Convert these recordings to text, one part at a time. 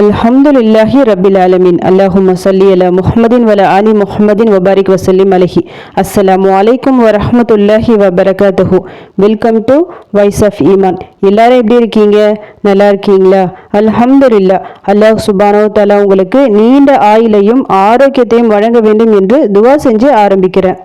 அல்ஹம்துலில்லாஹி ரபில் ஆலமின். அல்லாஹும் சல்லி அலா முஹமதின் வல அலி முஹமதின் வபாரிக் வசல்லிம் அலஹி. அஸ்ஸலாம் அலைக்கும் வரஹமத்துல்லாஹி வபரகாத்துஹு. வெல்கம் டு வாய்ஸ் ஆஃப் ஈமான் எல்லாரும் எப்படி இருக்கீங்க? நல்லா இருக்கீங்களா? அல்ஹம்துல்லா அல்லாஹ் சுபானோ தலா உங்களுக்கு நீண்ட ஆயிலையும் ஆரோக்கியத்தையும் வழங்க வேண்டும் என்று துவா செஞ்சு ஆரம்பிக்கிறேன்.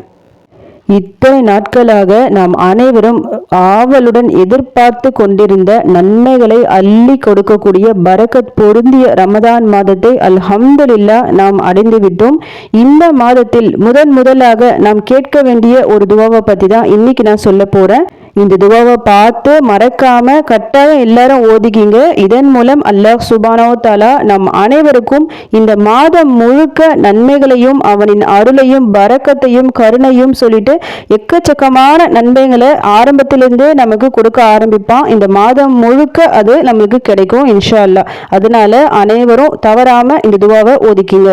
இத்தனை நாட்களாக நாம் அனைவரும் ஆவலுடன் எதிர்பார்த்து கொண்டிருந்த நன்மைகளை அள்ளி கொடுக்கக்கூடிய பரக்கத் பொருந்திய ரமதான் மாதத்தை அல்ஹம்துல்லா நாம் அடைந்து விட்டோம் இந்த மாதத்தில் முதன் முதலாக நாம் கேட்க வேண்டிய ஒரு துவாவை பற்றி தான் இன்னைக்கு நான் சொல்ல போறேன். இந்த துவாவை பார்த்து மறக்காம கட்டாயம் எல்லாரும் ஓதிக்கிங்க இதன் மூலம் அல்லாஹ் சுபானோ தாலா நம் அனைவருக்கும் இந்த மாதம் முழுக்க நன்மைகளையும் அவனின் அருளையும் பறக்கத்தையும் கருணையும் சொல்லிட்டு எக்கச்சக்கமான நன்மைகளை ஆரம்பத்திலிருந்தே நமக்கு கொடுக்க ஆரம்பிப்பான். இந்த மாதம் முழுக்க அது நம்மளுக்கு கிடைக்கும் இன்ஷா அல்லா அதனால அனைவரும் தவறாம இந்த துவாவை ஓதிக்கிங்க.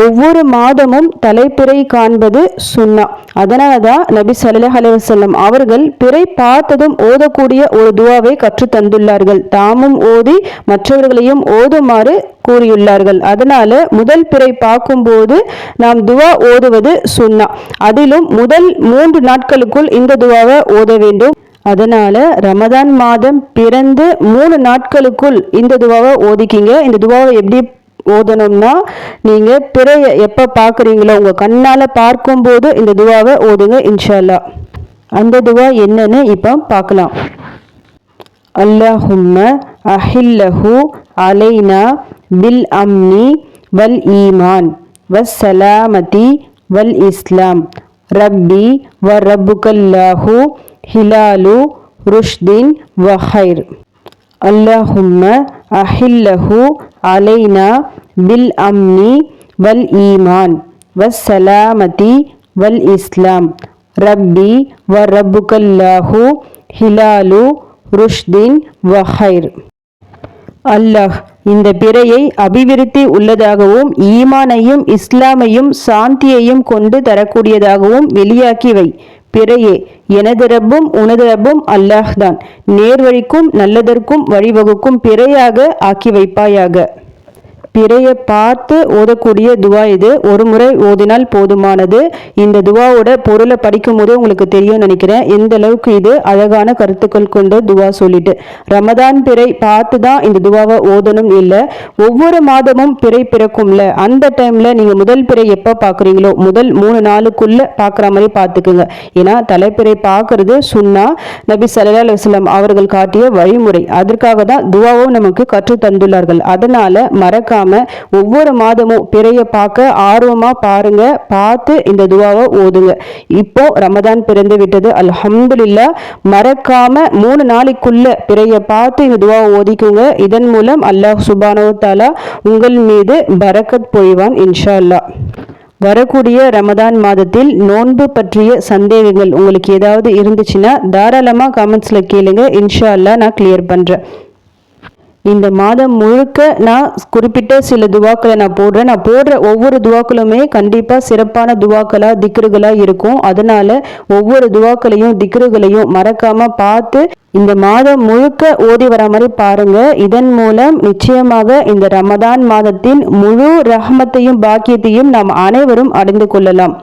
ஒவ்வொரு மாதமும் தலைப்பிறை காண்பது சுண்ணா அதனால தான் நபி சல்லாஹ் அலுவலம் அவர்கள் பிறை பார்த்ததும் ஓதக்கூடிய ஒரு துவாவை கற்று தந்துள்ளார்கள். தாமும் ஓதி மற்றவர்களையும் ஓதுமாறு கூறியுள்ளார்கள். அதனால முதல் பிறை பார்க்கும்போது நாம் துவா ஓதுவது சுண்ணா அதிலும் முதல் மூன்று நாட்களுக்குள் இந்த துவாவை ஓத வேண்டும். அதனால ரமதான் மாதம் பிறந்து மூணு நாட்களுக்குள் இந்த துவாவை ஓதிக்கிங்க. இந்த துவாவை எப்படி ஓதணும்னா நீங்கள் பிறையை எப்போ பார்க்குறீங்களோ உங்கள் கண்ணால் பார்க்கும்போது இந்த துவாவை ஓதுங்க இன்ஷால்லா. அந்த துவா என்னன்னு இப்போ பார்க்கலாம். அல்லாஹும்ம அஹில்லஹு அலைனா பில் அம்னி வல் ஈமான் வஸ்ஸலாமதி வல் இஸ்லாம் ரப்பி வ ரப்புகல்லாஹு ஹிலாலு ருஷ்தின் வஹைர் அல்லாஹும்ம அஹில்லஹு அலைனா பில் அம்னி வல் ஈமான் வஸ்ஸலாமதி வல் இஸ்லாம் ரப்பி வ ரப்புகல்லாஹு ஹிலாலு ருஷ்தின் வஹைர் அல்லாஹ் இந்த பிறையை அபிவிருத்தி உள்ளதாகவும் ஈமானையும் இஸ்லாமையும் சாந்தியையும் கொண்டு தரக்கூடியதாகவும் வெளியாக்கி வை பிறையே எனது ரப்பும் உனது ரப்பும் அல்லாஹ்தான். நேர்வழிக்கும் நல்லதற்கும் வழிவகுக்கும் பிறையாக ஆக்கி வைப்பாயாக. பிறையை பார்த்து ஓதக்கூடிய துவா இது. ஒரு முறை ஓதினால் போதுமானது. இந்த துவாவோட பொருளை படிக்கும் போதே உங்களுக்கு தெரியும் நினைக்கிறேன். எந்த அளவுக்கு இது அழகான கருத்துக்கள் கொண்ட துவா சொல்லிட்டு. ரமதான் பிறை பார்த்து தான் இந்த துவாவை ஓதணும் இல்லை. ஒவ்வொரு மாதமும் பிறை பிறக்கும்ல. அந்த டைம்ல நீங்க முதல் பிறை எப்போ பார்க்குறீங்களோ முதல் மூணு நாளுக்குள்ள பார்க்குற மாதிரி பார்த்துக்குங்க. ஏன்னா தலைப்பிறை பார்க்கறது சுண்ணா நபி சல்லா அலுவலம் அவர்கள் காட்டிய வழிமுறை. அதற்காக தான் துவாவும் நமக்கு கற்று தந்துள்ளார்கள் அதனால மறக்காம மறக்காம ஒவ்வொரு மாதமும் பிறைய பார்க்க ஆர்வமா பாருங்க பார்த்து இந்த துவாவை ஓதுங்க. இப்போ ரமதான் பிறந்து விட்டது. அல்ஹம்துலில்லா மறக்காம மூணு நாளைக்குள்ள பிறைய பார்த்து இந்த துவாவை ஓதிக்குங்க. இதன் மூலம் அல்லாஹ் சுபானோ தாலா உங்கள் மீது பரக்கத் பொய்வான் இன்ஷா அல்லா வரக்கூடிய ரமதான் மாதத்தில் நோன்பு பற்றிய சந்தேகங்கள் உங்களுக்கு ஏதாவது இருந்துச்சுன்னா தாராளமாக கமெண்ட்ஸில் கேளுங்க. இன்ஷா அல்லா நான் கிளியர் பண்ணுறேன் இந்த மாதம் முழுக்க நான் குறிப்பிட்ட சில துவாக்களை நான் போடுறேன். நான் போடுற ஒவ்வொரு துவாக்களுமே கண்டிப்பாக சிறப்பான துவாக்களாக திக்ருகளாக இருக்கும். அதனால ஒவ்வொரு துவாக்களையும் திக்ருகளையும் மறக்காமல் பார்த்து இந்த மாதம் முழுக்க ஓதி வர மாதிரி பாருங்க. இதன் மூலம் நிச்சயமாக இந்த ரமதான் மாதத்தின் முழு ரஹமத்தையும் பாக்கியத்தையும் நாம் அனைவரும் அடைந்து கொள்ளலாம்.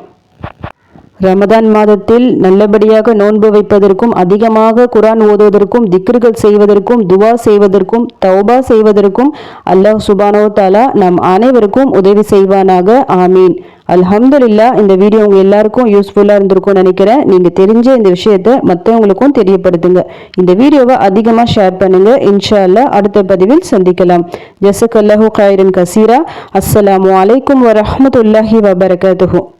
ரமதான் மாதத்தில் நல்லபடியாக நோன்பு வைப்பதற்கும் அதிகமாக குரான் ஓதுவதற்கும் திக்ருகள் செய்வதற்கும் துவா செய்வதற்கும் தௌபா செய்வதற்கும் அல்லாஹ் சுபானோ தாலா நம் அனைவருக்கும் உதவி செய்வானாக. ஆமீன். அல்ஹம்துலில்லா இந்த வீடியோ உங்க எல்லாருக்கும் யூஸ்ஃபுல்லாக இருந்திருக்கும் நினைக்கிறேன். நீங்கள் தெரிஞ்ச இந்த விஷயத்த மற்றவங்களுக்கும் தெரியப்படுத்துங்க. இந்த வீடியோவை அதிகமாக ஷேர் பண்ணுங்க. இன்ஷா அல்லா அடுத்த பதிவில் சந்திக்கலாம். ஜசக் அல்லாஹூ காயிரன் கசீரா. அஸ்ஸலாமு அலைக்கும் வரமத்துல்லாஹி வபரகாத்துஹூ.